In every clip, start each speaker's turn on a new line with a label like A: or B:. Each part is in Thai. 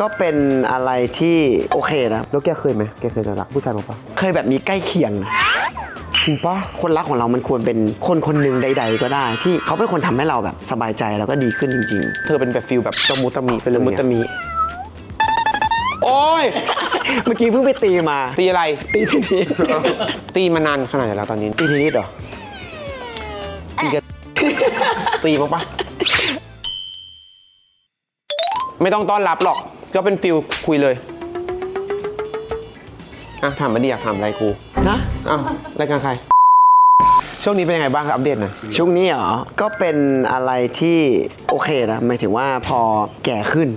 A: ก็เป็นอะไรที่โอเคนะ
B: แล้วแกเคยไหมแกเคยจะรักผู้ชายมาปะ
A: เคยแบบนี้ใกล้เคียงนะ
B: จริงปะ
A: คนรักของเรามันควรเป็นคนคนหนึ่งใด ๆ ก็ได้ ที่เขาเป็นคนทำให้เราแบบสบายใจแล้วก็ดีขึ้นจริง
B: เธอเป็นแบบฟิลแบบตะมุตะมี
A: ๆเป็นละมุตะมี
B: โอ้ย
A: เมื่อกี้เพิ่งไปตีมา
B: ตีอะไร
A: ตีทีนี้
B: ตีมานานขนาดไหนแล้วตอนนี้
A: ตีทีนี้เหรอ
B: ตีกัน ตีมั้งปะไม่ต้องต้อนรับหรอก ก็เป็นฟิลคุยเลย อะถามมาดิอยากถามอะไรกู
A: นะ
B: อ้าวรายการใคร ช่วงนี้เป็นยังไงบ้างครับอัปเดตหน่อย
A: ช่วงนี้เหรอ ก็เป็นอะไรที่โอเคนะหมายถึงว่าพอแก่ขึ้น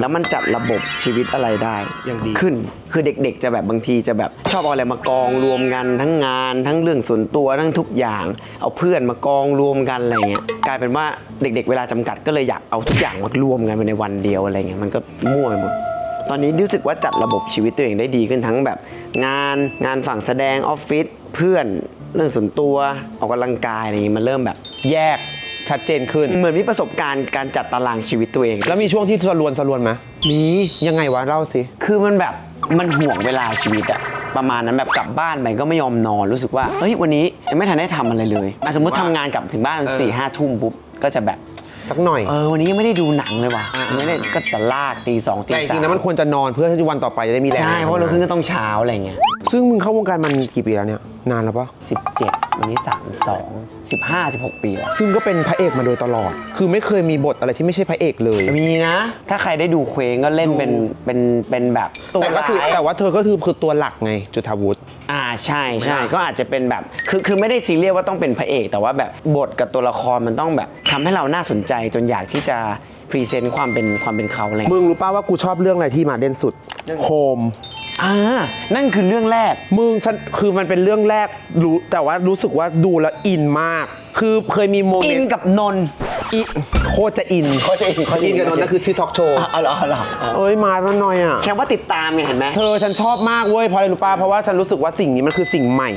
A: แล้วมันจัดระบบชีวิตอะไรได้
B: อย่างดี
A: ขึ้น คือเด็กๆ จะแบบบางทีจะแบบชอบเอาอะไรมากองรวมกันทั้งงาน ทั้งเรื่องส่วนตัวทั้งทุกอย่าง เอาเพื่อนมากองรวมกันอะไรเงี้ยกลายเป็นว่าเด็ก ๆ เวลาจำกัดก็เลยอยากเอาทุกอย่างมารวมกันไปในวันเดียวอะไรเงี้ยมันก็มั่วไปหมดตอนนี้รู้สึกว่าจัดระบบชีวิตตัวเองได้ดีขึ้นทั้งแบบ งานงานฝั่งแสดงออฟฟิศเพื่อน เรื่องส่วนตัวออกกำลังกายอะไรอย่างงี้มันเริ่มแบบ
B: แยกชัดเจนขึ้น
A: เหมือนมีประสบการณ์การจัดตารางชีวิตตัวเอง
B: แล้วมีช่วงที่สรวนสรวนไหม
A: มี
B: ยังไงวะเล่าสิ
A: คือมันแบบมันห่วงเวลาชีวิตอะประมาณนั้นแบบกลับบ้านไปก็ไม่ยอมนอนรู้สึกว่าเฮ้ยวันนี้ยังไม่ทันได้ทำอะไรเลยอะสมมติทำงานกลับถึงบ้าน
B: เออ
A: สี่ห้าทุ่มปุ๊บก็จะแบบ
B: สักหน่อย
A: เออวันนี้ยังไม่ได้ดูหนังเลยว่ะไม่ได้ก็จะลากตีสองตี
B: แต่จ
A: สา
B: ริ
A: ม
B: งๆนะมันควรจะนอนเพื่อที่วันต่อไปจะได้มีแรง
A: ใช่เพราะเราขึ้นก็ต้องเช้าอะไรเงี้ย
B: ซึ่งมึงเข้าวงการมันกี่ปีแล้วเนี่ย นานแล้วปะ
A: 17วันนี้32 15 16ปีแล้ว
B: ซึ่งก็เป็นพระเอกมาโดยตลอด คือไม่เคยมีบทอะไรที่ไม่ใช่พระเอกเลย
A: มีนะ ถ้าใครได้ดูเคว้งก็เล่นเป็นเป็นเป็นแบบตัว
B: แต่ก็คือ
A: ร้าย
B: แต่ว่าเธอก็คือคือตัวหลักไงจุฑาวุฒิ
A: อ่าใช่ใช่
B: ไม่ได้
A: ก็อาจจะเป็นแบบคือคือไม่ได้ซีเรียสว่าต้องเป็นพระเอก แต่ว่าแบบบทกับตัวละครมันต้องแบบทำให้เราน่าสนใจจนอยากที่จะพรีเซนต์ความเป็นความเป็นเขาอะไร
B: มึงรู้ป่าว่ากูชอบเรื่องอะไรที่มาเด่นสุดโฮม
A: อ่านั่นคือเรื่องแรก
B: มึงฉันคือมันเป็นเรื่องแรกรู้แต่ว่ารู้สึกว่าดูแล้วอินมาก คือเคยมีโมเม
A: อิ
B: น
A: น
B: ต์
A: กับนนท์
B: อิโคตรจะอิน
A: โคตรจะอิน โคตรจะอิน
B: อินกับนนท์นั่นคือชื่อทอล์กโชว์
A: อะเอาเหรอเอาเหรอ
B: เอ้ยมามันหน่อยอะ
A: แค่ว่าติดตามไงเห็นไหม
B: เธอฉันชอบมากเว้ยเพราะอะไรรู้ป่ะเพราะว่าฉันรู้สึกว่าสิ่งนี้มันคือสิ่งใหม่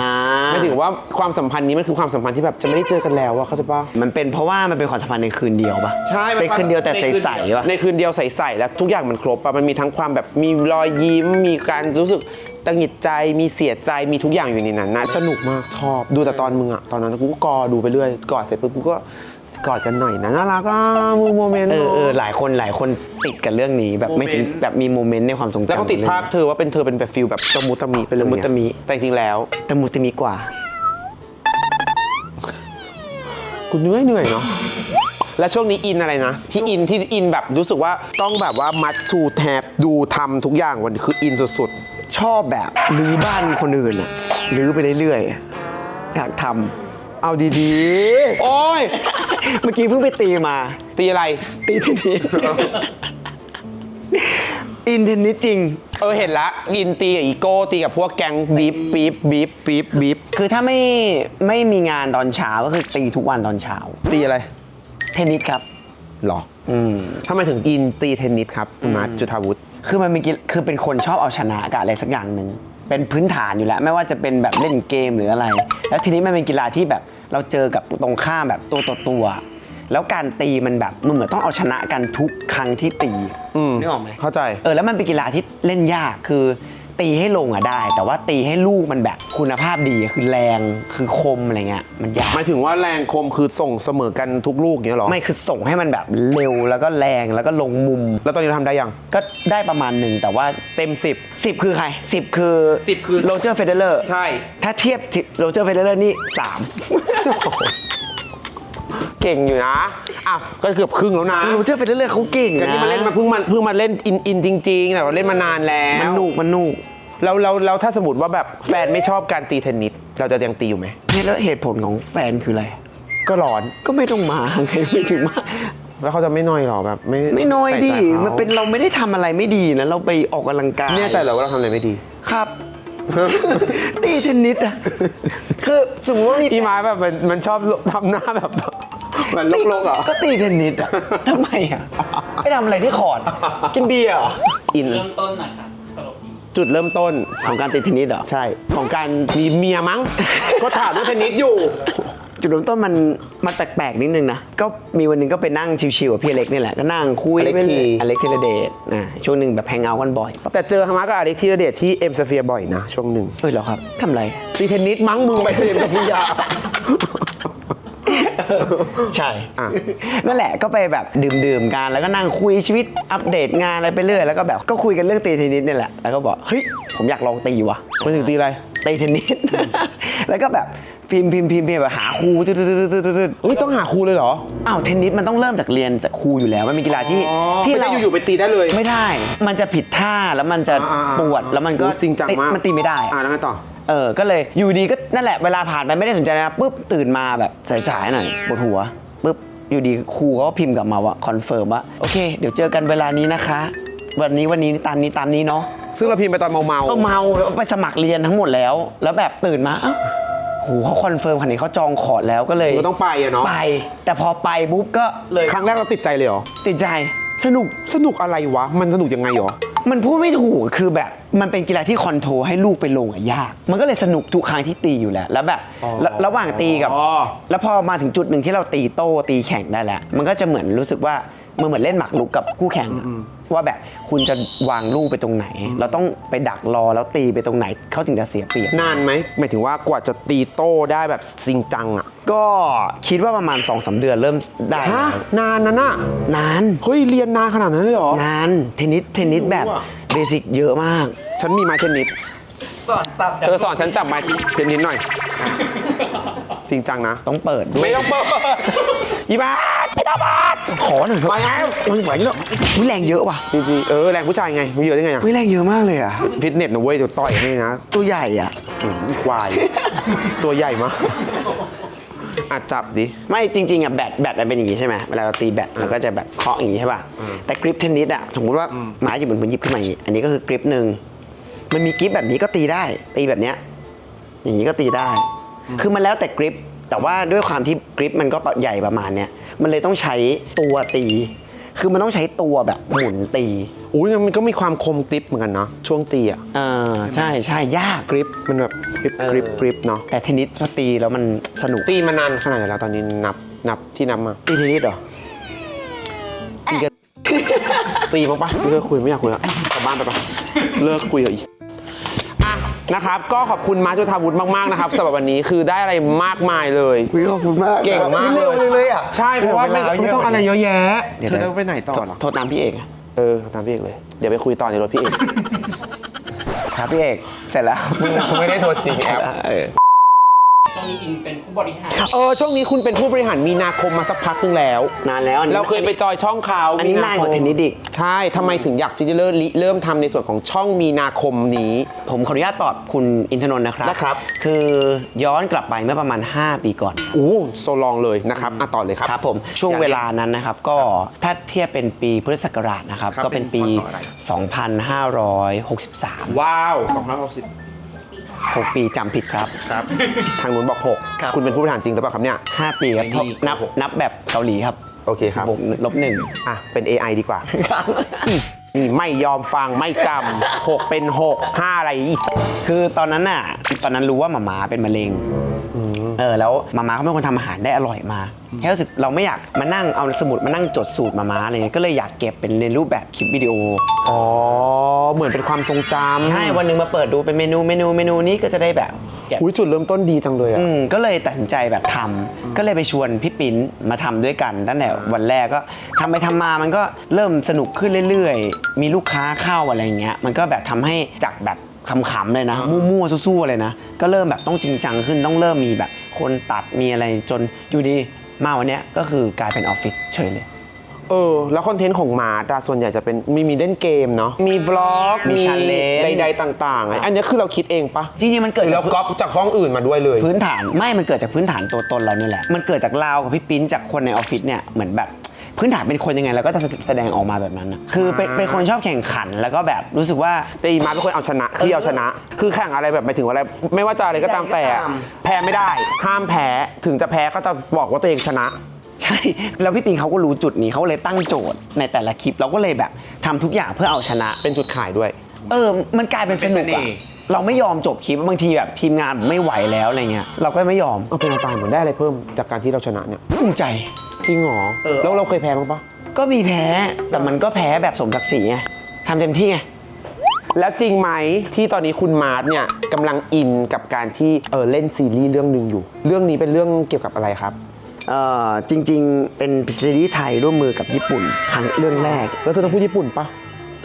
A: อ่า
B: หมายถึงว่าความสัมพันธ์นี้มันคือความสัมพันธ์ที่แบบจะไม่ได้เจอกันแล้วอะเข้าใจป่ะ
A: มันเป็นเพราะว่ามันเป็นความสัมพันธ์ในคืนเดียวปะ
B: ใช่
A: เป็นคืนเดียวแต่ใสๆปะ
B: ในคืนเดียวใสๆแล้วทุกอย่างมันครบอะมันมีทั้งความแบบมีรอยยิ้ม มีการรู้สึกตังหงิดใจ มีเสียใจ มีทุกอย่างอยู่ในนั้นนะสนุกมาก ชอบ ดูแต่ตอนมึงอะตอนนั้นกูก็กอดูไปเรื่อย กอดเสร็จปุ๊บกูก็ กอดกันหน่อยนะน่ารักอะมูโมเมนต์
A: เออเออหลายคนหลายคนติดกับเรื่องนี้แบบไม่ถึง
B: โมเมนต์
A: แบบมีโมเมนต์ในความทรงจำ
B: แล้วก็ติดภาพเธอว่าเป็นเธอเป็นแบบฟิลแบบตะมุตะมีไปเลย
A: ตะมุตะมิ
B: แต่จริงๆแล้ว
A: แต่มูติมีกว่า
B: กูเหนื่อยเหนื่อยเนาะ และช่วงนี้อินอะไรนะ ที่อินที่อินแบบรู้สึกว่าต้องแบบว่า must to tab ดูทำทุกอย่างวันนี้คืออินสุด
A: ชอบแบบรื้อบ้านคนอื่นอะรื้อไปเรื่อยๆอะอยากท
B: ๆ เอาดีๆโอ้ยำ
A: เมื่อกี้เพิ่งไปตีมา
B: ตีอะไร
A: ตีเทนนิสอินเทนนิสจริง
B: เออเห็นละอินตีกับอีโก้ตีกับพวกแก๊งบีบบีบบีบบีบบีบ
A: คือถ้าไม่ไม่มีงานตอนเช้าก็คือตีทุกวันตอนเช้า
B: ตีอะไร
A: เทนนิสครับ
B: หรอ
A: อืม
B: ทำไมถึงอินตีเทนนิสครับคุณมาร์ทจุฑาวุฒิ
A: คือมันมีกีคือเป็นคนชอบเอาชนะกับอะไรสักอย่างหนึ่ง เป็นพื้นฐานอยู่แล้ว ไม่ว่าจะเป็นแบบเล่นเกมหรืออะไร แล้วทีนี้มันเป็นกีฬาที่แบบเราเจอกับตรงข้ามแบบตัวต่อตัว แล้วการตีมันแบบมันเหมือนต้องเอาชนะกันทุกครั้งที่ตี
B: อืม
A: นึกออกไหม
B: เข้าใจ
A: เออแล้วมันเป็นกีฬาที่เล่นยากคือ ตีให้ลงอะได้ แต่ว่าตีให้ลูกมันแบบคุณภาพดีคือแรงคือคมอะไรเงี้ยมันยาก
B: หมายถึงว่าแรงคมคือส่งเสมอกันทุกลูกอย่างเงี้ยเหรอ
A: ไม่คือส่งให้มันแบบเร็วแล้วก็แรงแล้วก็ลงมุม
B: แล้วตอนนี้เราทำได้ยัง
A: ก็ได้ประมาณหนึ่งแต่ว่า
B: เต็ม
A: 10คือใคร 10 คือ
B: 10คือ
A: โรเจอร์เฟเดเลอร์
B: ใช่
A: ถ้าเทียบโรเจอร์เฟเดเลอร์นี่
B: 10 เก่งอยู่นะอะก็เกือบครึ่งแล้วนะ
A: 3โรเจอร์เฟเดเลอร์เขาเก่ง
B: ก็
A: นะ
B: ที่มาเล่นมาเพิ่งมาเพิ่งมาเล่นอินอินจริงๆแต่ว่าเล่นมานานแล้ว
A: มันหนุกมันหนุก
B: แล้วแล้วแล้วถ้าสมมติว่าแบบแฟนไม่ชอบการตีเทนนิสเราจะยังตีอยู่ไหม
A: เนี่ยแล้วเหตุผลของแฟนคืออะไร
B: ก็ร้อน
A: ก็ไม่ต้องมาไงไม่ถึงมา
B: แล้วเขาจะไม่น้อยหรอแบบไม่
A: ไม่น้อยดิ
B: ใส่ใจขา
A: มันเป็นเราไม่ได้ทำอะไรไม่ดีนะเราไปออกกำลังกาย
B: เนี่ยใจเหรอว่าเราทำอะไรไม่ดี
A: ครับ ตีเทนนิสอะคือสมมติว่ามี
B: พี่ไม้แบบมันมันชอบทำหน้าแบบมันลกๆเหรอ
A: ก็ตีเทนนิสอะทำไมอะไปทำอะไรที่คอร์ดกินเบียร์เหรอ
B: อิน
C: เริ่มต้นนะครับตลกดี
B: จุดเริ่มต้น
A: ของการตีเทนนิสเหรอ
B: ใช่ ของการมีเมียมั้ง ก็ถามเรื่องเทนนิสอยู่
A: จุดเริ่มต้นมันมันแปลกๆนิดนึงนะ ก็มีวันหนึงก็ไปนั่งชิวๆกับพี่อเล็กนี่แหละ ก็นั่งคุย
B: อเล็ก
A: ไป
B: ที
A: รื่อยอเล็กธีรเดชอ่าช่วงหนึ่งแบบแฮงเอาท์กันบ่อย
B: แต่เจอฮามากับอเล็กธีรเดชที่เอ็มสเฟียบ่อยนะ ช่วงหนึ่ง
A: เอ้ยเหรอครับทำไร
B: ตีเทนนิสมั้งมึงไปเอ็มสเฟีย
A: ใช่
B: อะ
A: นั่นแหละก็ไปแบบดื่มๆกันแล้วก็นั่งคุยชีวิตอัปเดตงานอะไรไปเรื่อยแล้วก็แบบก็คุยกันเรื่องตีเทนนิสนี่แหละแล้วก็บอกเฮ้ยผมอยากลองตีว่ะ
B: มันถึงตีอะไร
A: ตีเทนนิส แล้วก็แบบ พิมพ์พิมพ์พิมพ์พิมพ์แบบหาครูตึ๊ดตึ๊ดตึ๊ดตึ๊ดตึ๊ดตึ๊ด
B: เฮ้ยต้องหาครูเลยเหรอ
A: อ้าวเทนนิสมันต้องเริ่มจากเรียนจากครูอยู่แล้วมันมีกีฬาที่ที่
B: ไม่
A: เรา
B: ใช่อยู่ๆไปตีได้เลย
A: ไม่ได้ มันจะผิดท่าแล้วมันจะ
B: อ่าๆๆ
A: ปวดแล้วมันก็
B: โอ้จริงจังมาก
A: มันตีไม่ได้
B: อ่าแล้วไงต่อ
A: เออ ก็เลยอยู่ดีก็นั่นแหละเวลาผ่านไปไม่ได้สนใจนะปุ๊บตื่นมาแบบสายๆหน่อยปวดหัวปุ๊บอยู่ดีครูเขาก็พิมพ์กลับมาว่าคอนเฟิร์มว่าโอเค เดี๋ยวเจอกันเวลานี้นะคะ วันนี้วันนี้ตามนี้ตามนี้เนาะ
B: ซึ่งเราพิมพ์ไปตอนเมาๆ
A: ก็เมาแล้วไปสมัครเรียนทั้งหมดแล้ว แล้วแบบตื่นมาเอ้าโหเขาคอนเฟิร์มขนาดนี้เขาจองคอร์ดแล้วก็เลย
B: ก็ต้องไปอะเนาะ
A: ไป แต่พอไปปุ๊บก็เลย
B: ครั้งแรกเราติดใจเลยเหรอ
A: ติดใจ สนุก
B: สนุกอะไรวะ มันสนุกยังไงหรอ
A: มันพูดไม่ถูกคือแบบมันเป็นกีฬาที่คอนโทรลให้ลูกไปลงอะยาก มันก็เลยสนุกทุกครั้งที่ตีอยู่แล้วแล้วแบบ
B: อ๋อ
A: ระระหว่างตีกับ
B: อ๋อ
A: แล้วพอมาถึงจุดหนึ่งที่เราตีโต้ตีแข่งได้แล้ว มันก็จะเหมือนรู้สึกว่า มันเหมือนเล่นหมากรุกกับคู่แข่งอะว่าแบบคุณจะวางลูกไปตรงไหน เราต้องไปดักรอแล้วตีไปตรงไหนเขาถึงจะเสียเปรียบ
B: นานไหมหมายถึงว่ากว่าจะตีโต้ได้แบบจริงจังอะ
A: ก็คิดว่าประมาณ2อสเดือนเริ่มได้
B: ฮะ
A: แล้ว
B: นานนะน่ะ
A: นาน
B: เฮ้ยเรียนนานขนาดนั้นเลยเหรอ
A: นานเทนนิสเทนนิสแบบ
B: รู้อะ
A: เบสิกเยอะมาก
B: ฉันมีไม้เทนนิส
C: สอนปรับ
B: เธอสอนฉันจับไม้เทนนิสหน่อย จริงจังนะ
A: ต้องเปิดด้วย
B: ไม่ต้องเปิด อีบ้า ไม่ต้องเปิด
A: ขอหน่อย
B: มาแล้ว
A: มันไหวแล้ววิแรงเยอะว่ะ
B: จริงๆเออแรงผู้ชายไงไม่เยอะได้ไงอะ
A: วิแรงเยอะมากเลยอะ
B: ฟิตเนสนะเว้ยเดี๋ยวต่อยให้นะ
A: ตัวใหญ่อะ
B: อืมควาย ตัวใหญ่มากอะจับดิ
A: ไม่จริงๆอะแบตแบตมันเป็นอย่างงี้ใช่ไหมเวลาเราตีแบตเราก็จะแบบเคาะอย่างงี้ใช่ป่ะแต่กริปเทนนิสอะสมมติว่าไม้อยู่บนพื้นหยิบขึ้นมาอย่างงี้อันนี้ก็คือกริปหนึ่งมันมีกริปแบบนี้ก็ตีได้ ตีแบบเนี้ยอย่างนี้ก็ตีได้ คือมันแล้วแต่กริป แต่ว่าด้วยความที่กริปมันก็ใหญ่ประมาณเนี้ยมันเลยต้องใช้ตัวตี คือมันต้องใช้ตัวแบบหมุนตี
B: อุ้ยมันก็มีความคมกริปเหมือนกันเนาะช่วงตีอะ
A: เออใช่ใช่ยาก
B: กริปมันแบบกริป
A: เออก
B: ริปกริปเนาะ
A: แต่เทนนิสพอตีแล้วมันสนุก
B: ตีมานานขนาดไหนแล้วตอนนี้นับนับที่นับมา
A: ตีเทนนิสเหรอ
B: ตีมั้งปะเลิกคุยไม่อยากคุยแล้วกลับบ้านไปปะเลิกคุยกับอีกอะ นะครับก็ขอบคุณมาร์คจุธาวุฒิมากๆนะครับสำหรับวันนี้คือได้อะไรมากมายเลย
A: ขอบคุณมาก
B: เก่งมากเลย
A: เลยเลยอะ
B: ใช่เพราะว่าไม่ไม่ต้องอะไรเยอะแยะ
A: เดี๋ยว
B: เธอจะไปไหนต่อเหรอ
A: โทษตามพี่เอกอะ
B: เออตามพี่เอกเลย เดี๋ยวไปคุยต่อในรถพี่เอก
A: ครับพี่เอก เสร็จแล้ว
B: ไม่ได้โทษจริงแอป
A: เออ
C: ตรง นี้อินเป็นผู้บริหาร
B: เออช่วงนี้คุณเป็นผู้บริหารมีนาคมมาสักพักนึงแล้ว
A: นานแล้วอันนี้
B: เราเคยไปจอยช่องเขา
A: อันนี้
B: มี
A: นานกว่าเทนนิสอีก
B: ใช่ทำไมถึงอยากที่จะเริ่มริเริ่มทำในส่วนของช่องมีนาคมนี้
A: ผมขออนุญาตตอบคุณอินทนนท์นะครับ
B: นะครับ
A: คือย้อนกลับไปเมื่อประมาณ 5 ปีก่อน
B: โอ้โซลองเลยนะครับอะต่อเลยครับ
A: ครับผมช่วงเวลานั้นนะครับก็ถ้าเทียบเป็นปีพุทธศักราชนะครับ
B: ครับ
A: ก็เป็นปี
B: เป็นพศอะไร
A: 2563
B: ว้าว260
A: 6 ปีจำผิดครับ
B: ครับ ทางนู้นบอก
A: ครับ
B: 6คุณเป็นผู้บริหารจริงหรือเปล่าครับเนี่ย
A: 5 ปีครับ
B: ไม่ดี
A: นับ
B: หก
A: นับแบบเกาหลีครับ
B: โอเคครับ
A: บวกลบหนึ่ง
B: อะ เป็น AI ดีกว่า นี่ไม่ยอมฟังไม่จำหกเป็น6 5อะไรอีก
A: คือตอนนั้นน่ะ ตอนนั้นรู้ว่าหมาม้าเป็นมะเร็ง เออแล้วหมาม้าเขาเป็นคนทำอาหารได้อร่อยมากแค่รู้สึกเราไม่อยากมานั่งเอาสมุดมานั่งจดสูตรหมาม้าอะไรเงี้ยก็เลยอยากเก็บเป็นในรูปแบบคลิปวิดีโอ
B: อ๋อ เหมือนเป็นความทรงจำ
A: ใช่วันหนึ่งมาเปิดดูเป็นเมนูเมนูเมนูนี้ก็จะได้แบบเก็บ
B: อุ้ยจุดเริ่มต้นดีจังเลยอะ
A: อืมก็เลยตัดสินใจแบบทำก็เลยไปชวนพี่ปิ้นมาทำด้วยกันตั้งแต่วันแรกก็ทำไปทำมามันก็เริ่มสนุกขึ้นเรื่อยๆ มีลูกค้าเข้าอะไรอย่างเงี้ยมันก็แบบทำให้จากแบบขำๆเลยนะ มั่วๆสู้ๆเลยนะ ก็เริ่มแบบต้องจริงจังขึ้นต้องเริ่มมีแบบ คนตัดมีอะไรจนอยู่ดีมาวันเนี้ยก็คือกลายเป็นออฟฟิศเฉยเลย
B: เออ แล้วคอนเทนต์ของมาร์ตอะส่วนใหญ่จะเป็นมีมีเล่นเกมเนาะมีบล็อก
A: มี challenge
B: ใดๆต่างๆอะอันนี้คือเราคิดเองปะ
A: จริงๆมันเกิด
B: แล้
A: จาวก
B: ก๊อปจากห้องอื่นมาด้วยเลย
A: พื้นฐานไม่มันเกิดจากพื้นฐานตัวตนเราเนี่ยแหละ มันเกิดจากเรากับพี่ปิ้นจากคนในออฟฟิศเนี่ยเหมือนแบบ พื้นฐานเป็นคนยังไงเราก็จะแสดงออกมาแบบนั้นนะคือเป็น
B: อ่า
A: เป็นคนชอบแข่งขันแล้วก็แบบรู้สึกว่า
B: ไอ้มาร์ตเป็นคนเอาชนะที่เอาชนะ คือแข่งอะไรแบบหมายถึงว่าอะไร ไม่ว่าจะอะไรก็ตามแต่อะ
A: ก็ตาม
B: แพ้ไม่ได้ ห้ามแพ้ถึงจะแพ้ก็จะบอกว่าตัวเองชนะ
A: ใช่ แล้วพี่ปิงเขาก็รู้จุดนี้เขาเลยตั้งโจทย์ในแต่ละคลิปเราก็เลยแบบทำทุกอย่างเพื่อเอาชนะ
B: เป็นจุดขายด้วย
A: เออ มันกลายเป็นสนุก
D: เป็นเสน่
A: อะ
D: ห์
A: เราไม่ยอมจบคลิปบางทีแบบทีมงานไม่ไหวแล้วอะไรเงี้ยเราก็ไม่ยอม
B: เอาเป็นเอาตายเหมือนได้อะไรเพิ่มจากการที่เราชนะเนี่ย
A: ภูมิใจ
B: จริงเหรอ
A: เออ
B: แล้วเราเคยแพ้บ้างปะ
A: ก็มีแพ้แต่มันก็แพ้แบบสมศักดิ์ศรีไงทำเต็มที่ไง
B: แล้วจริงไหมที่ตอนนี้คุณมาร์ทเนี่ยกำลังอินกับการที่เออเล่นซีรีส์เรื่องหนึ่งอยู่ เรื่องนี้เป็นเรื่องเกี่ยวกับอะไรครับ
A: เอ่อจริง ๆ เป็นซีรีส์ไทยร่วมมือกับญี่ปุ่น ครั้งเรื่องแรก
B: แล้วเธอต้องพูดญี่ปุ่นปะ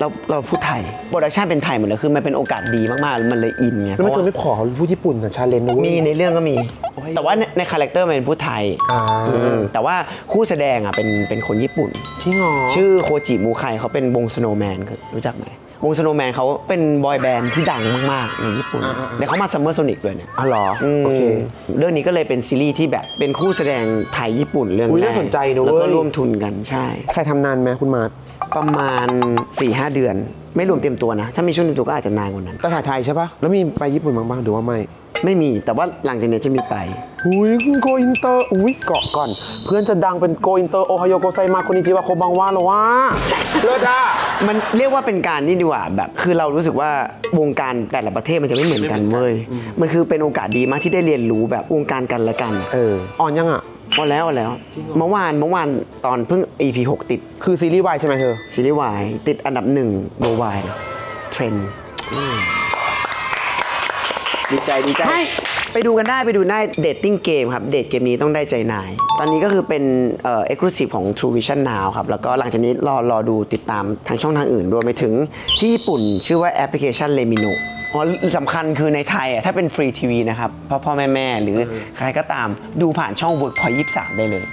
A: เราเราพูดไทยโปรดักชันเป็นไทยหมดเลยคือมันเป็นโอกาสดีมากๆมันเลยอินไง
B: แล้วไม่
A: เพ
B: เธ
A: ราะ
B: อ
A: ว่า
B: ไม่ขอพูดญี่ปุ่นนะชาเลนจ์นะเว้ย
A: มีในเรื่องก็มี
B: โอ้ย
A: แต่ว่าในในคาแรคเตอร์มันเป็นพูดไทย
B: อ่า
A: อืมแต่ว่าคู่แสดงอะเป็นเป็นคนญี่ปุ่น
B: จริงเหรอ
A: ชื่อโคจิมูไคเขาเป็นวงสโนว์แมนรู้จักไหมวงสโนว์แมนเขาเป็นบอยแบนด์ที่ดังมาก ๆ ในญี่ปุ่น
B: อ่าๆๆ
A: เดี๋ยวเขามาซัมเมอร์โซนิกด้วยเนี่ย
B: อ๋อเหรอ
A: ม
B: โอเค
A: เรื่องนี้ก็เลยเป็นซีรีส์ที่แบบเป็นคู่แสดงไทยญี่ปุ่นเรื่อง
B: อุ๊ย
A: แรก
B: น่าสนใจนะเว้ย
A: แล้วก็ร่วมทุนกันใช่
B: ใครทำนานไหมคุณมาร์ท
A: ประมาณ 4-5 เดือน ไม่รวมเตรียมตัวนะ ถ้ามีช่วงเตรียมตัวก็อาจจะนานกว่านั้น
B: ก็ถ่ายไทยใช่ปะแล้วมีไปญี่ปุ่นบ้างบ้างหรือว่าไม่
A: ไม่มีแต่ว่าหลังจากนี้จะมีไป
B: อุ้ยโกอินเตอร์อุ้ยเกาะก่อน เพื่อนจะดังเป็นโกอินเตอร์โอไฮโอโกไซมาคนนิจิวะโคบังว่าหรอวะเลิศอะ
A: มันเรียกว่าเป็นการนี่ดีกว่าแบบ คือเรารู้สึกว่าวงการแต่ละประเทศมันจะไม่เหมือนกันเว้ยมันคือเป็นโอกาสดีมากที่ได้เรียนรู้แบบวงการกันและกัน
B: เอออ่อนยังอะ
A: พอแล้วพอแล้วเมื่อวานเมื่อวานตอนเพิ่ง EP 6 ติด
B: คือซีรีส์วายใช่ไหมเธอ
A: ซีรีส์วายติดอันดับหนึ่งโบวายเทรนดีใจดีใจ ไปดูกันได้ไปดูได้เดทติ้งเกมครับ เดทเกมนี้ต้องได้ใจนาย ตอนนี้ก็คือเป็นเอ่อ็กซ์คลูซีฟของ True Vision Now ครับ แล้วก็หลังจากนี้รอรอดูติดตามทางช่องทางอื่นรวมไปถึงที่ญี่ปุ่นชื่อว่าแอปพลิเคชัน Lemino อ๋อสำคัญคือในไทยอะถ้าเป็นฟรีทีวีนะครับพ่อพ่อแม่แม่หรือใครก็ตามดูผ่านช่อง Workpoint 23ได้เลย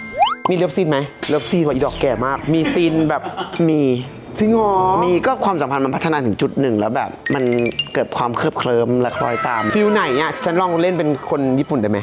B: มีเลิฟซีนไหมเลิฟซีนว่าอีดอกแก่มาก มีซีนแบบ
A: มี
B: จริงเหรอ
A: มีก็ความสัมพันธ์มันพัฒนาถึงจุดหนึ่งแล้วแบบ มันเกิดความเคลิบเคลิ้มและคล้อยตาม
B: ฟิลไหนอะฉันลองเล่นเป็นคนญี่ปุ่นได้ไหม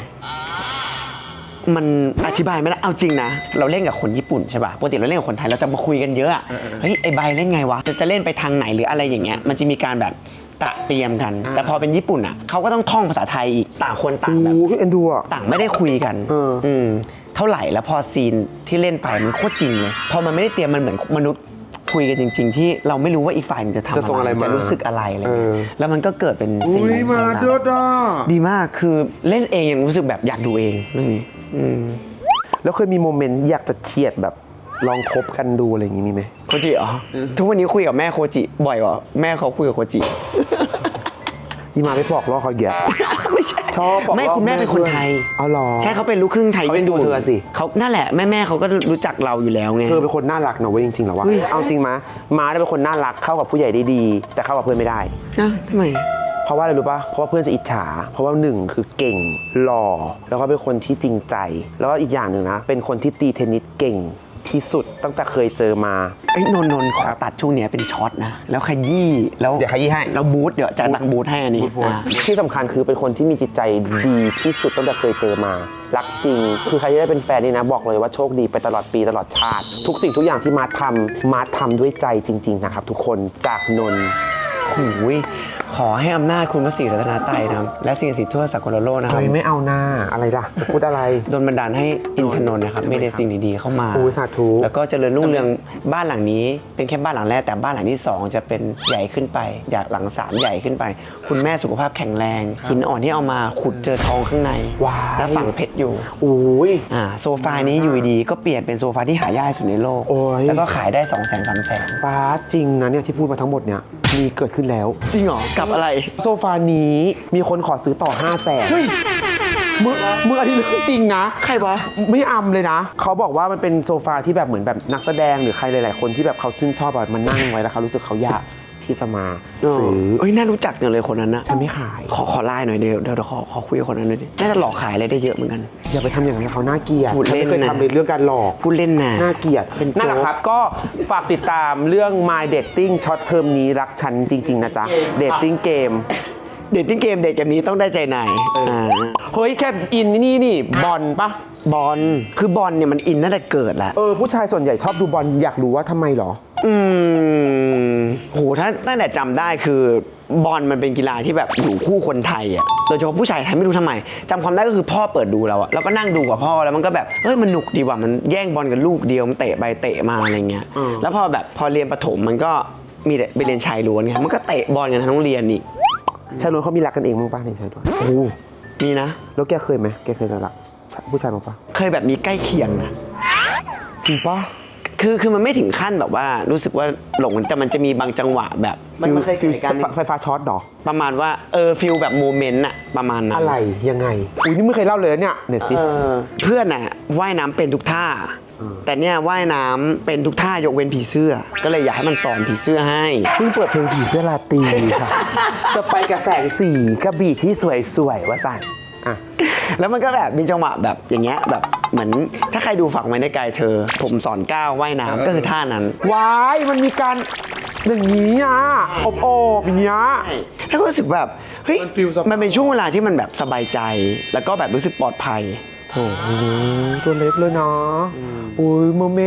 A: มันอธิบายไม่ได้ เอาจริงนะ เราเล่นกับคนญี่ปุ่นใช่ป่ะ ปกติเราเล่นกับคนไทย เราจะมาคุยกันเยอะอะเฮ้ย ไอ้ใบเล่นไงวะ จะจะเล่นไปทางไหนหรืออะไรอย่างเงี้ย มันจะมีการแบบ ตระเตรียมกันแต่พอเป็นญี่ปุ่นอะเขาก็ต้องท่องภาษาไทยอีกต่างคนต่างแบบ
B: โอ้ยเอ็นดูอะ
A: ต่างไม่ได้คุยกัน
B: เอออื
A: มเท่าไหร่แล้วพอซีนที่เล่นไปมันโคตรจริงเลย พอมันไม่ได้เตรียมมันเหมือนมนุษย์คุยกันจริง ๆ ที่เราไม่รู้ว่าอีกฝ่ายหนึงจะทำ
B: จะส่งอะไรมา
A: จะรู้สึกอะไรอะไรเงี้ย
B: เออ
A: แล้วมันก็เกิดเป็นสิ่ง
B: อุ้ย
A: นั้น
B: มา
A: ขึ้น
B: เดือดอะ
A: ดีมากคือเล่นเองยังรู้สึกแบบอยากดูเองเรื่องนี้อืม
B: แล้วเคยมีโมเมนต์อยากจะเฉียดแบบ ลองคบกันดูอะไรอย่างงี้มีไหม
A: โคจิเหรอทุกวันนี้คุยกับแม่โคจิบ่อยกว่าแม่เขาคุยกับโคจิ
B: ยี่มาไม่บอกล่อเขาแย่
A: ไม่ใช่
B: ชอบบอก
A: แม่
B: ว่า
A: คุณแม่เป็นคนไทย
B: เอาเหรอ
A: ใช่เขาเป็นลูกครึ่งไทย
B: เขาเอ็นดู
A: ญี่ปุ่
B: เธอสิ
A: เขานั่นแหละแม่แม่เขาก็รู้จักเราอยู่แล้วไง
B: เธอเป็นคนน่ารักนะเว้ยจริงๆแล้วว่า
A: เฮ้ย
B: เอาจริงมะมาได้เป็นคนน่ารักเข้ากับผู้ใหญ่ได้ดี แต่เข้ากับเพื่อนไม่ได้
A: นะทำไม
B: เพราะว่าอะไรรู้ปะเพราะว่าเพื่อนจะอิจฉา เพราะว่าหนึ่งคือเก่งหล่อ แล้วก็เป็นคนที่จริงใจ แล้วก็อีกอย่างหนึ่งนะ เป็นคนที่ตีเทนนิสเก่ง ที่สุดตั้งแต่เคยเจอมา
A: ไอ้ยนนท์นนท์ขอตัดช่วงเนี้ยเป็นช็อตนะ แล้วขยี้แล้ว
B: เดี๋ยวขยี้ให้
A: แล้วบูทเดี๋ยวจะดังบูทให้อันนี้อ่า
B: ที่สำคัญคือเป็นคนที่มีจิตใจดีที่สุดตั้งแต่เคยเจอมา รักจริง คือใครที่ได้เป็นแฟนนี่นะ บอกเลยว่าโชคดีไปตลอดปีตลอดชาติ ทุกสิ่งทุกอย่างที่มาร์ททำมาร์ททำด้วยใจจริง ๆ นะครับ ทุกคนจากนนท์
A: หูย ขอให้อำนาจคุณพระศรีรัตนตรัยนะครับและสิ่งศักดิ์สิทธิ์ทั่วสากลโลกนะครับ
B: เฮ้ยไม่เอาหน้าอะไรล่ะพูดอะไร
A: โดนบันดาลให้อินทนนท์นะครับไม่ได้สิ่งดีๆเข้ามา
B: โอ้ยสาธุ
A: แล้วก็เจริญรุ่งเรืองบ้านหลังนี้ เป็นแค่บ้านหลังแรกแต่บ้านหลังที่สองจะเป็นใหญ่ขึ้นไป อยากหลังสามใหญ่ขึ้นไป คุณแม่สุขภาพแข็งแรงหินอ่อนที่เอามาขุดเจอทองข้างใน
B: ว้าย
A: และฝังเพชรอยู่
B: อุ้ย
A: อ่าโซฟานี้อยู่ดีๆก็เปลี่ยนเป็นโซฟาที่หายากที่สุดในโลก
B: โอ้ย
A: แล้วก็ขายได้2 0 0 0 0 0 3 0 0 0
B: ฟ้าจริงนะเนี่ยที่พูดมาทั้งหมดเนี่ยมีเกิดขึ้นแล้ว
A: จริงเหรอกับอะไร
B: โซฟานี้มีคนขอซื้อต่อ5 0 0แสนมึงมึงอันนี้เรื่องจริงนะ
A: ใครวะ
B: ไม่อำเลยนะ เขาบอกว่ามันเป็นโซฟาที่แบบเหมือนแบบนักแสดงหรือใครหลาย ๆ คนที่แบบเขาชื่นชอบแบบมันนั่งไว้แล้วเขารู้สึกเขาอยาก ที่จะมาซื้อ
A: เอ้ยน่ารู้จักจังเลยคนนั้นนะ
B: ฉันไม่ขาย
A: ขอขอไลน์หน่อยเดี๋ยวเดี๋ยวขอขอคุยกับคนนั้นหน่อยดิน่าจะหลอกขายอะไรได้เยอะเหมือนกัน
B: อย่าไปทำอย่างนั้นเขาน่าเกลียด
A: พูดเล่น
B: ฉัไม่เคย
A: นะ
B: ทำเลยเรื่องการหลอก
A: พูดเล่นนะ
B: น่าเกลียด
A: เป็นโจ๊ก
B: นั่นแหละครับก็ฝากติดตามเรื่อง My Dating ช็อตเทอมนี้รักฉันจริง ๆ นะจ๊ะ Dating เกม
A: เดทติ้งเกมเด็กแบบนี้ต้องได้ใจนายอ่า
B: เฮ้ยแค่อินนี่นี่บอลปะ
A: บอลคือบอลเนี่ยมันอินตั้งแต่เกิดแล้ว
B: เออผู้ชายส่วนใหญ่ชอบดูบอลอยากรู้ว่าทำไมเหรอ
A: อืมโหถ้าตั้งแต่จำได้คือบอลมันเป็นกีฬาที่แบบอยู่คู่คนไทยอะ โดยเฉพาะผู้ชายไทยไม่รู้ทำไมจำความได้ก็คือพ่อเปิดดูเราอะแล้วก็นั่งดูกับพ่อแล้วมันก็แบบเฮ้ยมันหนุกดีว่ะมันแย่งบอลกันลูกเดียวมันเตะไปเตะมาอะไรเงี้ย
B: อืม
A: แล้วพอแบบพอเรียนประถมมันก็มีแต่ไปเรียนชายล้วนไงมันก็เตะบอลกันทั้งโรงเรียนอีก
B: ชายล้วนเขามีรักกันเองมั้งป่ะในชายล้วน
A: โอ้มีนะ
B: แล้วแกเคยไหมแกเคยรักผู้ชายมั้งป่ะ
A: เคยแบบมีใกล้เคียงนะ
B: จริงป่ะ
A: คือคือมันไม่ถึงขั้นแบบว่ารู้สึกว่าหลงแต่มันจะมีบางจังหวะแบบมันมันเคยเกิดเหตุการณ์
B: ไฟฟ้าช็อตเหรอ
A: ประมาณว่าเออฟิลแบบโมเมนต์อะประมาณนั้น
B: อะไรยังไงอุ้ยนี่ไม่เคยเล่าเลยนะเนี่ยเนี่ยสิ
A: เออเพื่อนอะว่ายน้ำเป็นทุกท่า แต่เนี่ยว่ายน้ำเป็นทุกท่ายกเว้นผีเสื้อ ก็เลยอยากให้มันสอนผีเสื้อให้
B: ซึ่งเปิดเพลงผีเสื้อลาตรีค่ะ จะไปกับแสงสีกระบี่ที่สวยๆว่าสั่นอะ
A: แล้วมันก็แบบมีจังหวะแบบอย่างเงี้ยแบบเหมือนถ้าใครดูฝักไว้ในกายเธอ ผมสอนก้าวว่ายน้ำก็คือท่านั้น
B: วายมันมีการอย่างนี้อะอบโอบอย่างเงี้ย
A: แล้วก็รู้สึกแบบเฮ้ย
B: มันฟีลสบาย
A: มันเป็นช่วงเวลาที่มันแบบสบายใจ แล้วก็แบบรู้สึกปลอดภัย
B: โถตัวเล็กเลยเนาะอุ้ยโมเม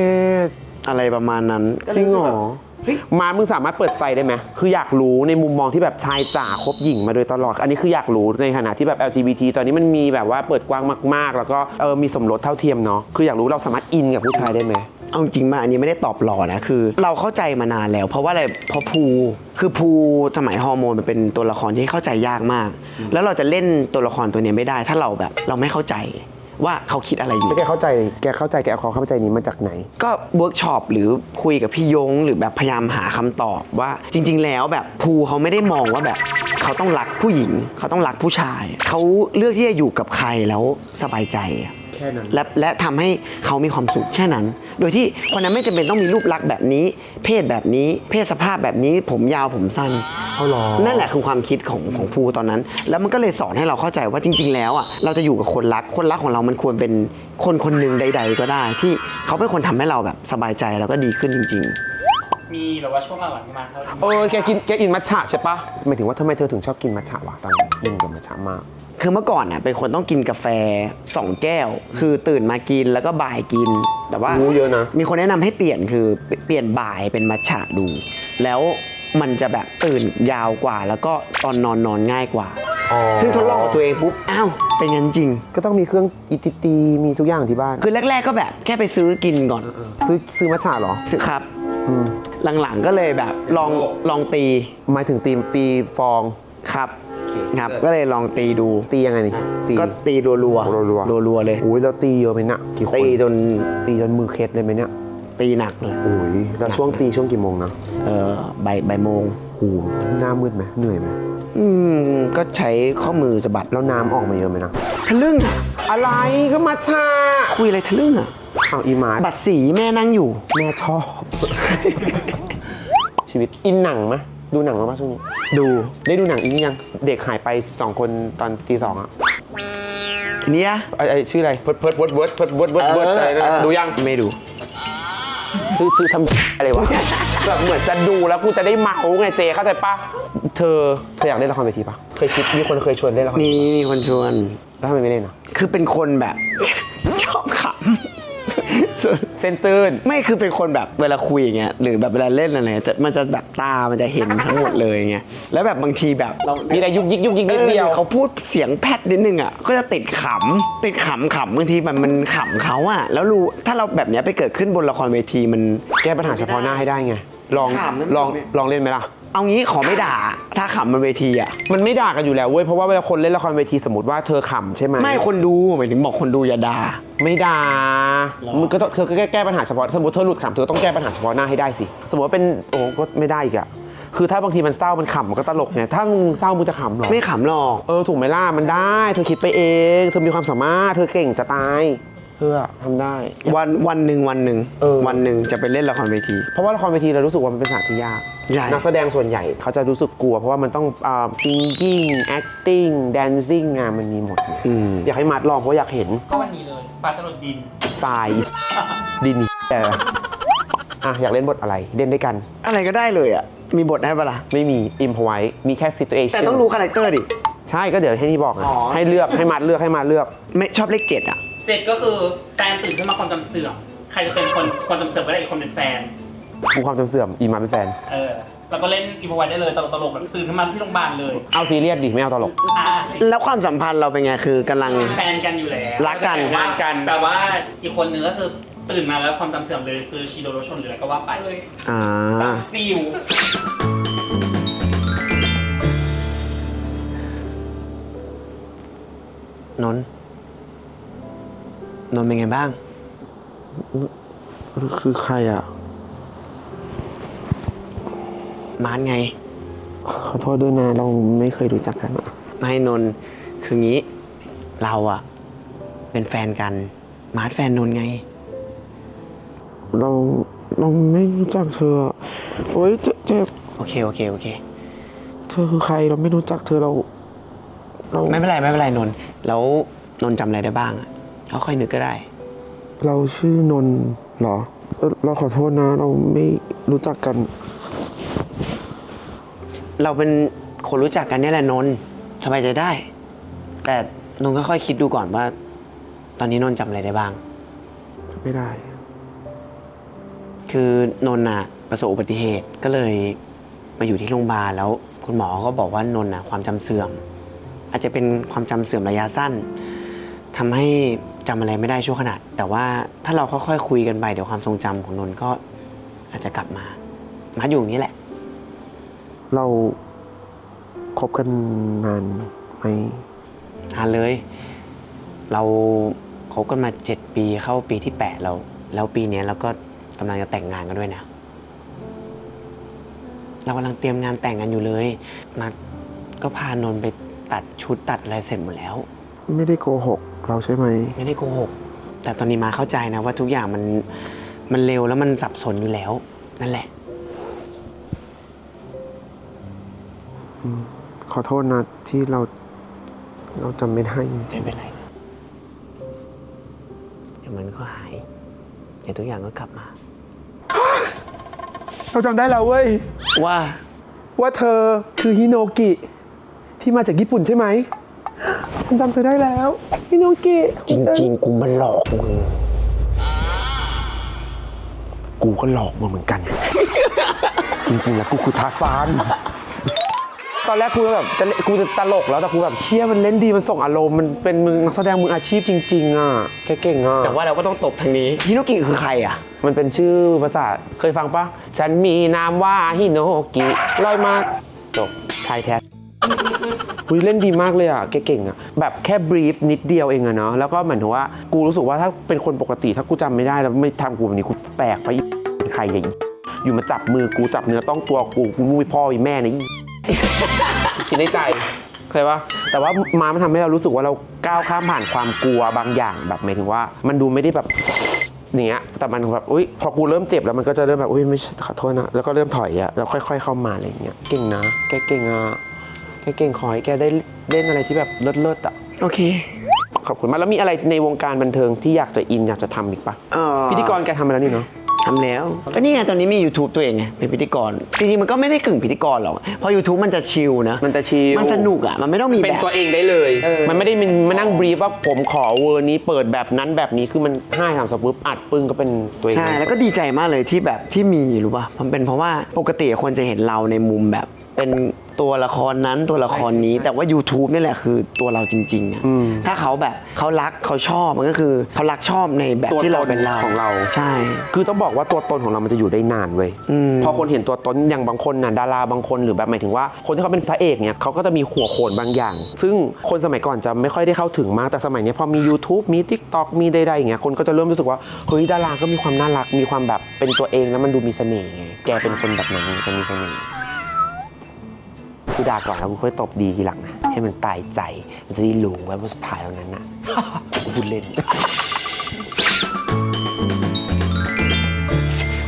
B: ด
A: อะไรประมาณนั้น
B: จริงเหรอ
A: เฮ้ย
B: มามึงสามารถเปิดไฟได้ไหม คืออยากรู้ในมุมมองที่แบบชายจ๋าคบหญิงมาโดยตลอด อันนี้คืออยากรู้ในขณะที่แบบ LGBT ตอนนี้มันมีแบบว่าเปิดกว้างมาก ๆ แล้วก็เออมีสมรสเท่าเทียมเนาะ คืออยากรู้เราสามารถอินกับผู้ชายได้ไหม
A: เอาจริงมาอันนี้ไม่ได้ตอบหล่อนะคือ เราเข้าใจมานานแล้ว เพราะว่าอะไรเพราะภูคือภูสมัยฮอร์โมนมันเป็นตัวละครที่เข้าใจยากมาก แล้วเราจะเล่นตัวละครตัวเนี้ยไม่ได้ ถ้าเราแบบเราไม่เข้าใจ ว่าเขาคิดอะไรอยู่
B: แล้วแกเข้าใจ แกเข้าใจ แกเอาความเข้าใจนี้มาจากไหน
A: ก็เวิร์กช็อปหรือคุยกับพี่ยงหรือแบบพยายามหาคำตอบว่าจริง ๆ แล้วแบบภูเขาไม่ได้มองว่าแบบเขาต้องรักผู้หญิง เขาต้องรักผู้ชาย เขาเลือกที่จะอยู่กับใครแล้วสบายใจอะ
B: แค่นั้น
A: และและทำให้เขามีความสุขแค่นั้น โดยที่คนนั้นไม่จำเป็นต้องมีรูปลักษณ์แบบนี้ เพศแบบนี้ เพศสภาพแบบนี้ ผมยาวผมสั้น
B: เอาหรอ
A: นั่นแหละคือความคิดของของภูตอนนั้น แล้วมันก็เลยสอนให้เราเข้าใจว่าจริง ๆ แล้วอะเราจะอยู่กับคนรัก คนรักของเรามันควรเป็นคนคนหนึ่งใด ๆ ก็ได้ ที่เขาเป็นคนทำให้เราแบบสบายใจแล้วก็ดีขึ้นจริง
C: มีแบบว่าช่วงหลังๆมาเท่า
B: เออแกกินแกอินมัทฉะใช่ปะหมายถึงว่าทำไมเธอถึงชอบกินมัทฉะวะตอนนี้อินกับมัทฉะมาก
A: คือเมื่อก่อนน่ะเป็นคนต้องกินกาแฟสองแก้ว คือตื่นมากินแล้วก็บ่ายกิน แต่ว่า
B: โอ้เยอะนะ
A: มีคนแนะนำให้เปลี่ยนคือเปลี่ยนบ่ายเป็นมัทฉะดู แล้วมันจะแบบตื่นยาวกว่า แล้วก็ตอนนอนนอนง่ายกว่า ซึ่งทดลองกับตัวเองปุ๊บ อ้าว เป็นงั้นจริง
B: ก็ต้องมีเครื่องอิติตีมีทุกอย่างที่บ้าน
A: คือแรก ๆ ก็แบบแค่ไปซื้อกินก่อน
B: ซื้อซื้อมัทฉะเหรอ
A: ซื้อครับ
B: อืม
A: หลังๆก็เลยแบบลองลองตี
B: หมายถึงตีตีฟอง
A: ครับครับก็เลยลองตีดู
B: ตียังไงนี่ตี
A: ก็ตีรัวๆ
B: รัวๆ
A: รัวๆเลย
B: โอ้ยแล้วตีเยอะไหมเนี่ยกี่คน
A: ตีจน
B: ตีจนมือเคล็ดเลยไหมเนี่ย
A: ตีหนักเลย
B: โอ้ยแล้วช่วงตีช่วงกี่โมงนะ
A: เออบ่ายบ่ายโมง
B: โหหน้ามืดไหมเหนื่อยไหม
A: อืมก็ใช้ข้อมือสะบัด
B: แล้วน้ำออกมาเยอะไหมนะ
A: ทะลึ่ง อะ
B: อะไรก็มาชา
A: คุยอะไรทะลึ่งอะ
B: อ้าวอีมาร์ท
A: บัตรสีแม่นั่งอยู่
B: แม่ชอบ ชีวิตอินหนังไหมดูหนังมาป่ะช่วงนี้
A: ดู
B: ได้ดูหนังอีกยัง เด็กหายไป 12 คนตอนตีสองอะ
A: เนี่ย
B: ไอไอชื่ออะไรเพิร์ดเพิร์ดเวิร์ดเวิร์ดเพิร์ดเวิร์ดเวิร์ดเวิร์ดอะไรนะดูยัง
A: ไม่ดู
B: ซื้อซื้อทำอะไรวะแบบเหมือนจะดูแล้วกูจะได้เมาไงเจเข้าใจปะเธอเธออยากเล่นละครเวทีปะเคยคิดมีคนเคยชวนเล่นละคร
A: มีมีคนชวน
B: แล้วทำไมไม่เล่นอะ
A: คือเป็นคนแบบ ชอบขำส่วน
B: เส้นตื้น
A: ไม่คือเป็นคนแบบเวลาคุยอย่างเงี้ยหรือแบบเวลาเล่นอะไรจะมันจะแบบตามันจะเห็นทั้งหมดเลยอย่างเงี้ยแล้วแบบบางทีแบบเรา
B: มีอะไรยุกยิกยุกยิกนิดเดียว
A: ออเขาพูดเสียงแพทนิดนึงอะก็จะติดขำติดขำขำบางทีมันมันขำเขาอะแล้วรู้ถ้าเราแบบเนี้ยไปเกิดขึ้นบนละครเวทีมัน
B: แก้ปัญหาเฉพาะหน้าให้ได้ไง ลอง
A: ถามนะ
B: ลอง
A: พี่
B: ลองเล่นไหมล่ะ
A: เอางี้ขอไม่ด่า ถ้าขำบนเวทีอะ
B: มันไม่ด่ากันอยู่แล้วเว้ย เพราะว่าเวลาคนเล่นละครเวทีสมมติว่าเธอขำใช่ไหม
A: ไม่คนดูหมายถึงบอกคนดูอย่าด่า
B: ไม่ด่ามึงก็ต้องเธอก็แก้แก้ปัญหาเฉพาะ สมมติเธอหลุดขำเธอต้องแก้ปัญหาเฉพาะหน้าให้ได้สิ สมมติว่าเป็นโอ้ก็ไม่ได้อีกอะคือถ้าบางทีมันเศร้ามันขำมันก็ตลกไง ถ้ามึงเศร้ามึงจะขำเหรอ
A: ไม่ขำหรอก
B: เออถูกไหมล่ะ มันได้ เธอคิดไปเอง เธอมีความสามารถ เธอเก่งจะตาย เธออะทำได้
A: วันวันหนึ่งวันหนึ่ง
B: เออ
A: วันหนึ่งจะไปเล่นละครเวที
B: เพราะว่าละครเวทีเรารู้สึกว่ามันเป็นศาสตร์ที่ยาก
A: ใช่
B: นักแสดงส่วนใหญ่เขาจะรู้สึกกลัว เพราะว่ามันต้องอ่า singing acting dancing งานมันมีหมดไง
A: อืม
B: อยากให้มัดลองเพราะอยากเห็น
C: ก็วันนี้เลยปลาจรดดิน
B: ทราย ดินแต่อะอยากเล่นบทอะไรเล่นด้วยกัน
A: อะไรก็ได้เลยอะ มีบทให้ปะล่ะ
B: ไม่มีอิมพอไว้มีแค่ situation
A: แต่ต้องรู้คาแรคเตอร์ดิ
B: ใช่ก็เดี๋ยวให้นี่บอกไง
A: อ๋อ
B: ให้เลือกให้มัดเลือกให้มัดเลือก
A: ไม่ชอบเลขเจ็ดอะ
C: เจ็ดก็คือการตื่นขึ้นมาความจำเสื่อม ใครจะเป็นคนความจำเสื่อมก็ได้อีกคนเป็นแฟน
B: กูความจำเสื่อมอีมาเป็นแฟน
C: เออแล้วก็เล่นอีพวันได้เลยตลกตลกๆแบบตื่นขึ้นมาที่โรงพยาบาลเลย
B: เอาซีเรียสดิไม่เอาตลก
C: อ่า
A: แล้วความสัมพันธ์เราเป็นไงคือกำลัง
C: เป็นแฟนกันอยู่แล้ว
A: รักกัน
C: แต่งงานกัน แต่ว่าอีกคนนึงก็คือตื่นมาแล้วความจำเสื่อมเลยคือชีโดนรถชนหรืออะไรก็ว่าไป
D: เลย
A: อ่า
C: ฟิว
A: นนท์ นนท์เป็นไงบ้าง
B: คือใครอะ
A: มาร์ทไง
B: ขอโทษด้วยนะ เราไม่เคยรู้จักกันอะ
A: ไม่นนท์คืองี้ เราอะเป็นแฟนกัน มาร์ทแฟนนนท์ไง
B: เราเราไม่รู้จักเธออะโอ๊ยเจ็บเจ็บ
A: โอเค โอเค โอเค
B: เธอคือใครเราไม่รู้จักเธอเรา เรา
A: ไม่เป็นไร ไม่เป็นไรนนท์แล้วนนท์จำอะไรได้บ้างอะ เขาค่อยนึกก็ได้
B: เราชื่อนนท์เหรอเอ่อเราขอโทษนะ เราไม่รู้จักกัน
A: เราเป็นคนรู้จักกันเนี่ยแหละนนท์สบายใจได้ แต่นนท์ก็ค่อยคิดดูก่อนว่า ตอนนี้นนท์จำอะไรได้บ้าง
B: ไม่ได้
A: คือนนท์น่ะประสบอุบัติเหตุก็เลยมาอยู่ที่โรงพยาบาลแล้วคุณหมอก็บอกว่านนท์น่ะความจำเสื่อม อาจจะเป็นความจำเสื่อมระยะสั้นทำให้ จำอะไรไม่ได้ชั่วขณะแต่ว่าถ้าเราค่อยๆคุยกันไปเดี๋ยวความทรงจำของนนท์ก็อาจจะกลับมามาอยู่อย่างนี้แหละ
B: เราคบกันนานไหม
A: ทานเลย เราคบกันมาเจ็ดปีเข้าปีที่แปดแล้วแล้วปีเนี้ยเราก็กำลังจะแต่งงานกันด้วยนะ เรากำลังเตรียมงานแต่งกันอยู่เลย มาก็พานนท์ไปตัดชุดตัดอะไรเสร็จหมดแล้ว
B: ไม่ได้โกหกเราใช่ไหม
A: ไม่ได้โกหก แต่ตอนนี้มาเข้าใจนะว่าทุกอย่างมันมันเร็วแล้วมันสับสนอยู่แล้ว นั่นแหละ
B: ขอโทษนะที่เราเราจำไม่ได้
A: ไม่เป็นไรนะเดี๋ยวมันก็หาย เดี๋ยวทุกอย่างก็กลับมา
B: เราจำได้แล้วเว้ย
A: ว่า
B: ว่าเธอคือฮิโนกิ ที่มาจากญี่ปุ่นใช่ไหม ผมจำเธอได้แล้วฮิโนกิ
A: จริง ๆ กูมันหลอกมึง
B: กูก็หลอกมาเหมือนกัน จริง ๆ แล้วกูคือทาซาน ตอนแรกกูแบบจะเล่นกูจะตลกแล้วแต่กูแบบเชี่ยมันเล่นดีมันส่งอารมณ์มันเป็นมึงนักแสดงมืออาชีพจริง ๆ อะแกเก่งอะ
A: แต่ว่าเราก็ต้องตบทางนี้ฮิโนกิคือใครอะ
B: มันเป็นชื่อภาษาเคยฟังปะฉันมีนามว่าฮิโนกิลอยมาจบไทยแท้ คุยเล่นดีมากเลยอะแกเก่งอะแบบแค่บรีฟนิดเดียวเองอะเนาะแล้วก็เหมือนถึงว่ากูรู้สึกว่าถ้าเป็นคนปกติถ้ากูจำไม่ได้แล้วไม่ทำกูแบบนี้กูแปลกไปใครอย่าอยู่มาจับมือกูจับเนื้อต้องตัวกูกูมีพ่อมีแม่นะอีคิดในใจเคยปะแต่ว่ามามันทำให้เรารู้สึกว่าเราก้าวข้ามผ่านความกลัวบางอย่างแบบหมายถึงว่า มันดูไม่ได้แบบเนี้ยแต่มันแบบอุ้ยพอกูเริ่มเจ็บแล้วมันก็จะเริ่มแบบอุ้ยไม่ขอโทษนะแล้วก็เริ่มถอยอะแล้วค่อย ๆ เข้ามาอะไรอย่างเงี้ยเก่งนะแกเก่งอะ แกเก่งขอให้แกได้เล่นอะไรที่แบบเลิศๆอะ
A: โอเค
B: ขอบคุณมากแล้วมีอะไรในวงการบันเทิงที่อยากจะอินอยากจะทำอีกปะ
A: เอ่อ
B: พิธีกรแกทำมาแล้วนี่เนาะ
A: ทำแล้ว ก็นี่ไงตอนนี้มี YouTube ตัวเองไงเป็นพิธีกร จริงๆ มันก็ไม่ได้กึ่งพิธีกรหรอกเพราะ YouTube มันจะชิลนะ
B: มันจะชิล
A: มันสนุกอะ มันไม่ต้องมี
B: เป็น
A: แบบ
B: ตัวเองได้เลย
A: เออ
B: มันไม่ได้มันมานั่งบรีฟว่าผมขอเวอร์นี้เปิดแบบนั้นแบบนี้คือมันห้าสามสปุ๊บอัดปึ้งก็เป็นตัวเอง
A: ใช่ แล้วก็ดีใจมากเลยที่แบบที่มีรู้ป่ะมันเป็นเพราะว่าปกติคนจะเห็นเราในมุมแบบเป็น ตัวละครนั้นตัวละครนี้ แต่ว่า YouTube นี่แหละคือตัวเราจริงๆอะ
B: อืม
A: ถ้าเขาแบบเขารักเขาชอบมันก็คือเขารักชอบในแบบ
B: ตัว
A: ที่เรา
B: ตน
A: เป็นเรา
B: ของเรา
A: ใช่
B: คือต้องบอกว่าตัวตนของเรามันจะอยู่ได้นานเว้ย
A: อืม
B: พอคนเห็นตัวตนอย่างบางคนน่ะดาราบางคนหรือแบบหมายถึงว่า คนที่เขาเป็นพระเอกเนี่ยเขาก็จะมีหัวโขนบางอย่าง ซึ่งคนสมัยก่อนจะไม่ค่อยได้เข้าถึงมากแต่สมัยเนี้ยพอมี YouTube มี TikTok มีใดๆอย่างเงี้ยคนก็จะเริ่มรู้สึกว่าเฮ้ยดาราก็มีความน่ารักมีความแบบเป็นตัวเองแล้วมันดูมีเสน่ห์ไงแกเป็นคนแบบนั้นจะมีเสน่ห์ กูด่าก่อนแล้วกูค่อยตบดีทีหลังนะให้มันตายใจ มันจะได้รู้ไว้ว่าสุดท้ายแล้วนั้นน่ะ กูพูดเล่น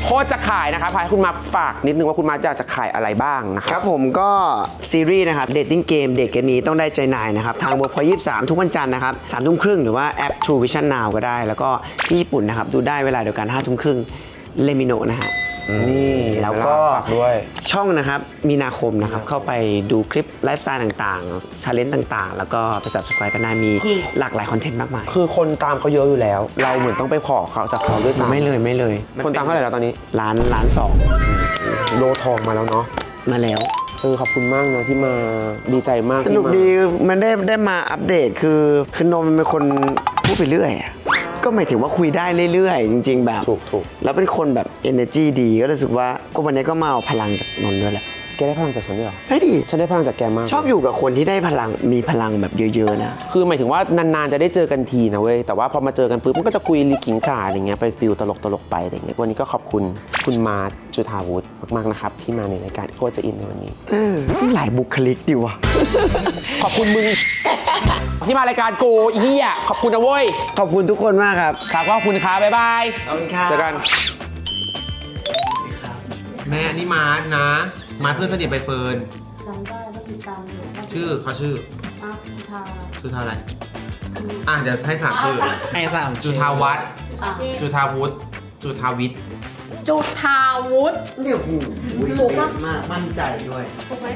B: โคตรจะขายนะคะพายคุณมาฝากนิดนึงว่าคุณมาอยากจะขายอะไรบ้างนะค
A: ครับ รับผมก็ซีรีส์นะครับ Dating Game เด็กกันนี้ต้องได้ใจนายนะครับ ทางเวิร์กพอยี่สามทุกวันจันทร์นะครับสามทุ่มครึ่งหรือว่าแอป True Vision Now ก็ได้ แล้วก็ที่ญี่ปุ่นนะครับ ดูได้เวลาเดียวกันห้าทุ่มครึ่งเลมิโนนะฮะ
B: นี่
A: แล้วก็
B: ฝากด้วย
A: ช่องนะครับมีนาคมนะครับเข้าไปดูคลิปไลฟ์สไตล์ต่างๆชาเลนจ์ต่างๆ แล้วก็ไป subscribe กันได้มีหลากหลายคอนเทนต์มากมาย
B: คือคนตามเขาเยอะอยู่แล้ว เราเหมือนต้องไปขอเขาจากเขาด้วยซ้ำ
A: ไม่เลยไม่เลย
B: คนตามเท่าไหร่แล้วตอนนี้
A: ล้านล้านสอง
B: โลทองมาแล้วเนาะ
A: มาแล้ว
B: เออขอบคุณมากนะที่มาดีใจมาก
A: สนุก
B: ที่มา
A: ดีมันได้ได้มาอัปเดตคือคือนมมันเป็นคนพูดไปเรื่อยอะ ก็หมายถึงว่าคุยได้เรื่อยๆ จริง ๆ แบบ
B: ถูกถูก
A: แล้วเป็นคนแบบ energy ดีก็รู้สึกว่าก็วันนี้ก็มาเอาพลังจากนนท์ด้วยแหละ
B: แกได้พลังจากฉันด้วยเหรอ
A: ได้ดิ
B: ฉันได้พลังจากแกมาก
A: ชอบอยู่กับคนที่ได้พลังมีพลังแบบเยอะๆนะ
B: คือหมายถึงว่านานๆจะได้เจอกันทีนะเว้ยแต่ว่าพอมาเจอกันปุ๊บมันก็จะคุยลิขิงข่าอะไรเงี้ยไปฟิลตลกตลกๆไปอะไรเงี้ยวันนี้ก็ขอบคุณคุณมาร์ทจุธาวุฒิมากๆนะครับที่มาในรายการโคตรจะอินในวันนี้
A: เออหลายบุคลิกดีว่ะ
B: ขอบคุณมึงที่มารายการกูอีเหี้ยขอบคุณนะเว้ย
A: ขอบคุณทุกคนมากครับ
B: ครับขอบคุณครับบ๊ายบาย
A: ขอบคุณครับ
B: เจอกันแม่นี่มาร์ทนะ มาร์ทเพื่อนสนิทใบเฟิร์น
D: จำได้ว่าติดตามอยู่ว่า
B: ชื่อเขาชื่อ
D: อาร์ทา
B: ชื่อเท่าไหร่อะเดี๋ยวให้สามชื่อ
C: ไอ้สาม
B: จุธาวัฒน์
D: อะ
B: จุธาวุฒิจุธาวิทย์
D: จุธาวุฒิ
A: เนี่ยหู
D: ถูกปะ
A: มากมั่นใจด้วย
D: ถูกไหม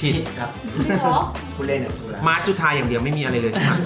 B: ผิด
A: ครับ
D: ไม่เหรอ
A: คุณเล่นเนี่ยคุณละ
B: มาร์ทจุธาอย่างเดียวไม่มีอะไรเลยที่มา